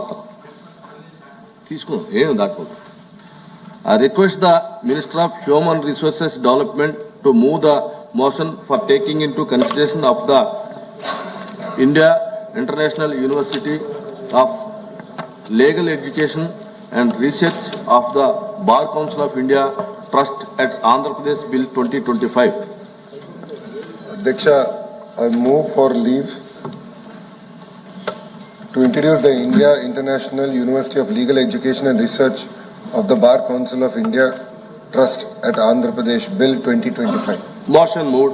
వస్తాం తీసుకో ఏం దాటుకోదు I request the Minister of Human Resources Development to move the motion for taking into consideration of the India International University of Legal Education and Research of the Bar Council of India Trust at Andhra Pradesh Bill 2025. Diksha, I move for leave To introduce the India International University of Legal Education and Research of the Bar Council of India Trust at Andhra Pradesh Bill 2025. Motion mood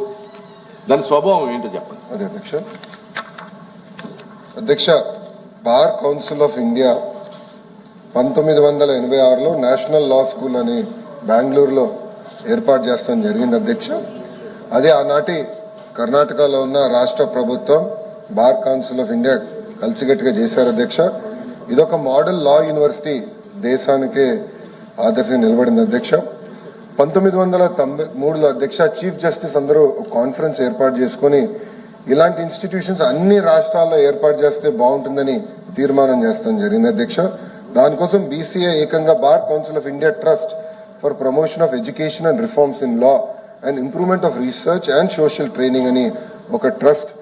దాని స్వభావం ఏంటో చెప్పండి. అదే అధ్యక్ష. అధ్యక్ష bar council of India పంతొమ్మిది వందల ఎనభై ఆరులో నేషనల్ లా స్కూల్ అని బెంగళూరులో ఏర్పాటు చేస్తాం జరిగింది అధ్యక్ష. అదే ఆనాటి కర్ణాటకలో ఉన్న రాష్ట్ర ప్రభుత్వం బార్ కౌన్సిల్ ఆఫ్ ఇండియా కలిసిగట్టుగా చేశారు అధ్యక్ష. ఇదొక మోడల్ లా యూనివర్సిటీ దేశానికే ఆదర్శంగా నిలబడింది అధ్యక్ష. పంతొమ్మిది వందల తొంభై మూడులో అధ్యక్ష చీఫ్ జస్టిస్ అందరూ ఒక కాన్ఫరెన్స్ ఏర్పాటు చేసుకుని ఇలాంటి ఇన్స్టిట్యూషన్స్ అన్ని రాష్ట్రాల్లో ఏర్పాటు చేస్తే బాగుంటుందని తీర్మానం చేస్తాం జరిగింది అధ్యక్ష. దానికోసం బీసీఏ ఏకంగా bar council of India trust for promotion of education and reforms in law and improvement of research and social training అని ఒక ట్రస్ట్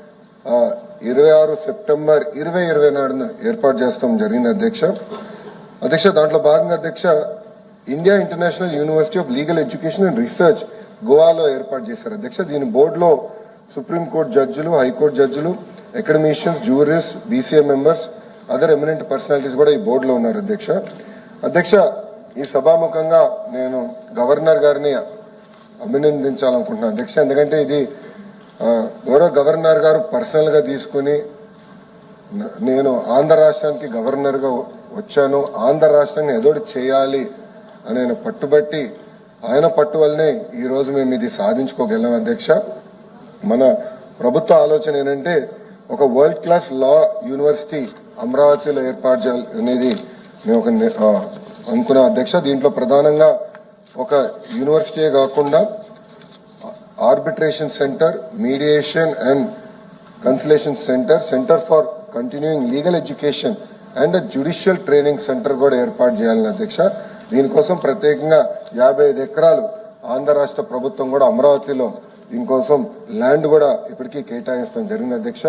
ఇరవై ఆరు సెప్టెంబర్ ఇరవై ఇరవై నాడున ఏర్పాటు చేస్తాం జరిగింది అధ్యక్ష. అధ్యక్ష దాంట్లో భాగంగా అధ్యక్ష India international university of legal education and research గోవాలో ఏర్పాటు చేశారు అధ్యక్ష. దీని బోర్డులో సుప్రీంకోర్టు జడ్జిలు హైకోర్టు జడ్జిలు academicians juries BCA members other eminent personalities కూడా ఈ బోర్డులో ఉన్నారు అధ్యక్ష. అధ్యక్ష ఈ సభాముఖంగా నేను గవర్నర్ గారిని అభినందించాలనుకుంటున్నాను అధ్యక్ష. ఎందుకంటే ఇది గౌరవ గవర్నర్ గారు పర్సనల్గా తీసుకుని నేను ఆంధ్ర రాష్ట్రానికి గవర్నర్గా వచ్చాను. ఆంధ్ర రాష్ట్రాన్ని ఎదోడు చేయాలి అని ఆయన పట్టుబట్టి ఆయన పట్టు వల్లనే ఈ రోజు మేము ఇది సాధించుకోగలం అధ్యక్ష. మన ప్రభుత్వ ఆలోచన ఏంటంటే ఒక వరల్డ్ క్లాస్ లా యూనివర్సిటీ అమరావతిలో ఏర్పాటు చేయాలి అనేది మేము ఒక అనుకున్న అధ్యక్ష. దీంట్లో ప్రధానంగా ఒక యూనివర్సిటీయే కాకుండా arbitration centre mediation and conciliation centre centre for continuing legal education and judicial training centre కూడా ఏర్పాటు చేయాలని అధ్యక్ష. దీనికోసం ప్రత్యేకంగా యాభై ఐదు ఎకరాలు ఆంధ్ర రాష్ట్ర ప్రభుత్వం కూడా అమరావతిలో దీనికోసం ల్యాండ్ కూడా ఇప్పటికీ కేటాయిస్తాం జరిగింది అధ్యక్ష.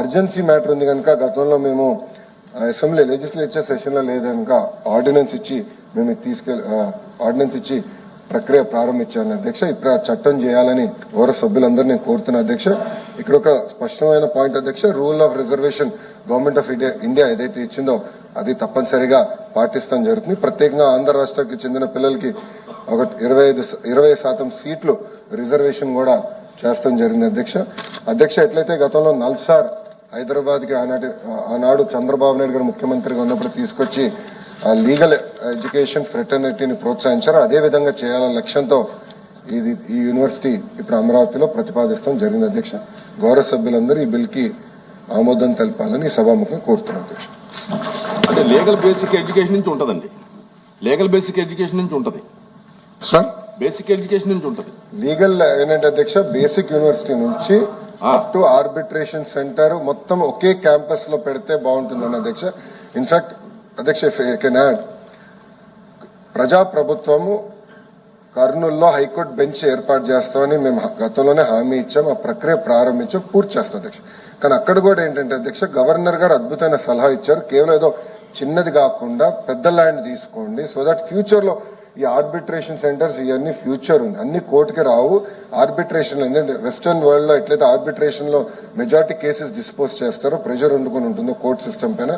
అర్జెన్సీ మ్యాటర్ ఉంది కనుక గతంలో మేము అసెంబ్లీ లెజిస్లేచర్ సెషన్లో లేదనుక ఆర్డినెన్స్ ఇచ్చి మేము తీసుకెళ్ళి ఆర్డినెన్స్ ఇచ్చి ప్రక్రియ ప్రారంభించాలని అధ్యక్ష. ఇప్పుడు ఆ చట్టం చేయాలని గౌరవ సభ్యులందరూ నేను కోరుతున్నా అధ్యక్ష. ఇక్కడ ఒక స్పష్టమైన పాయింట్ అధ్యక్ష. Rule of reservation government of India India ఏదైతే ఇచ్చిందో అది తప్పనిసరిగా పాటిస్తాం జరుగుతుంది. ప్రత్యేకంగా ఆంధ్ర రాష్ట్రానికి చెందిన పిల్లలకి ఒక ఇరవై ఐదు ఇరవై శాతం సీట్లు రిజర్వేషన్ కూడా చేస్తాం జరిగింది అధ్యక్ష. అధ్యక్ష ఎట్లయితే గతంలో నల్సార్ హైదరాబాద్కి ఆనాటి ఆనాడు చంద్రబాబు నాయుడు గారు ముఖ్యమంత్రిగా ఉన్నప్పుడు తీసుకొచ్చి లీగల్ ఎడ్యుకేషన్ ఫ్రెటర్నిటీని ప్రోత్సహించారు. అదే విధంగా చేయాలనే లక్ష్యంతో ఇది ఈ యూనివర్సిటీ ఇప్పుడు అమరావతిలో ప్రతిపాదిస్తాం జరిగింది అధ్యక్ష. గౌరవ సభ్యులందరూ ఈ బిల్కి ఆమోదం తెలపాలని సభాముఖం కోరుతున్నాను అధ్యక్ష. అంటే లీగల్ బేసిక్ ఎడ్యుకేషన్ నుంచి ఉంటుందండి. లీగల్ బేసిక్ ఎడ్యుకేషన్ నుంచి ఉంటుంది. సార్? బేసిక్ ఎడ్యుకేషన్ నుంచి ఉంటుంది. లీగల్ ఏంటంటే అధ్యక్ష బేసిక్ యూనివర్సిటీ నుంచి. అప్ టు ఆర్బిట్రేషన్ సెంటర్ మొత్తం ఒకే క్యాంపస్లో పెడితే బాగుంటుందని అధ్యక్ష. ఇన్ఫాక్ట్ అధ్యక్ష కెన్ యాడ్ ప్రజా ప్రభుత్వము కర్నూలులో హైకోర్టు బెంచ్ ఏర్పాటు చేస్తామని మేము గతంలోనే హామీ ఇచ్చాం. ఆ ప్రక్రియ ప్రారంభించాం పూర్తి చేస్తాం అధ్యక్ష. కానీ అక్కడ కూడా ఏంటంటే అధ్యక్ష గవర్నర్ గారు అద్భుతమైన సలహా ఇచ్చారు. కేవలం ఏదో చిన్నది కాకుండా పెద్ద ల్యాండ్ తీసుకోండి. సో దట్ ఫ్యూచర్లో ఈ ఆర్బిట్రేషన్ సెంటర్స్ ఇవన్నీ ఫ్యూచర్ ఉంది. అన్ని కోర్టుకి రావు. ఆర్బిట్రేషన్ ఎందుకంటే వెస్టర్న్ వరల్డ్లో ఎట్లయితే ఆర్బిట్రేషన్లో మెజారిటీ కేసెస్ డిస్పోజ్ చేస్తారో ప్రెషర్ వండుకొని ఉంటుందో కోర్ట్ సిస్టమ్ పైన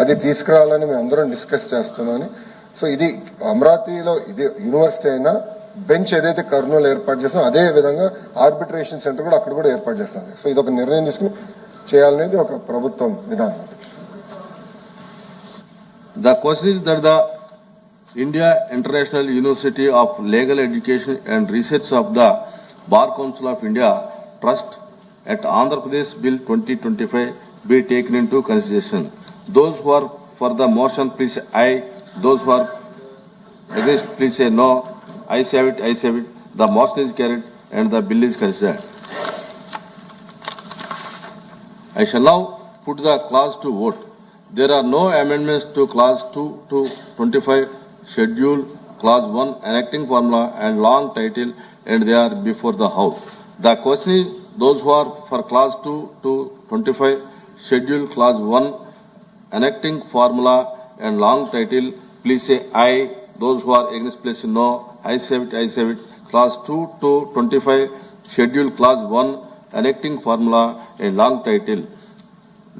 అది తీసుకురావాలని మేము అందరం డిస్కస్ చేస్తున్నామని. సో ఇది అమరావతిలో ఇది యూనివర్సిటీ అయినా బెంచ్ ఏదైతే కర్నూలు ఏర్పాటు చేసిన అదే విధంగా ఆర్బిట్రేషన్ సెంటర్ కూడా అక్కడ కూడా ఏర్పాటు చేస్తుంది. సో ఇది ఒక నిర్ణయం తీసుకుని చేయాలనేది ఒక ప్రభుత్వం విధానం. The question is that the India international university of legal education and research of the bar council of India trust at Andhra Pradesh bill twenty twenty five be take into consideration Those who are for the motion, please say aye. Those who are against, please say no. I say it, I say it. The motion is carried and the bill is considered. I shall now put the clause to vote. There are no amendments to clause 2 to 25 schedule clause 1 enacting formula and long title and they are before the house. The question is those who are for clause 2 to 25 schedule clause 1 enacting formula and long title, please say I. Those who are against, please say no. I say it, I say it. Class 2 to 25, Schedule class 1, enacting formula and long title.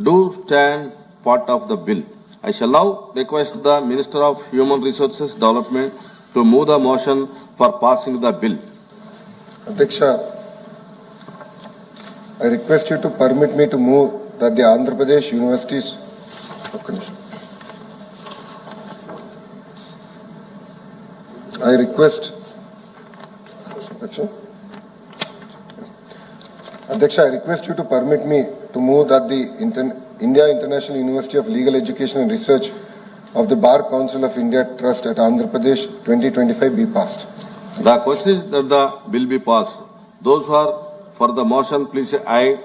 Do stand part of the bill. I shall now request the Minister of Human Resources Development to move the motion for passing the bill. Adiksha, I request you to permit me to move that the Andhra Pradesh Universities I request, Adyaksha, I request you to permit me to move that the Inter India International University of Legal Education and Research of the Bar Council of India Trust at Andhra Pradesh 2025 be passed. The question is that the bill be passed. Those who are for the motion, please say aye.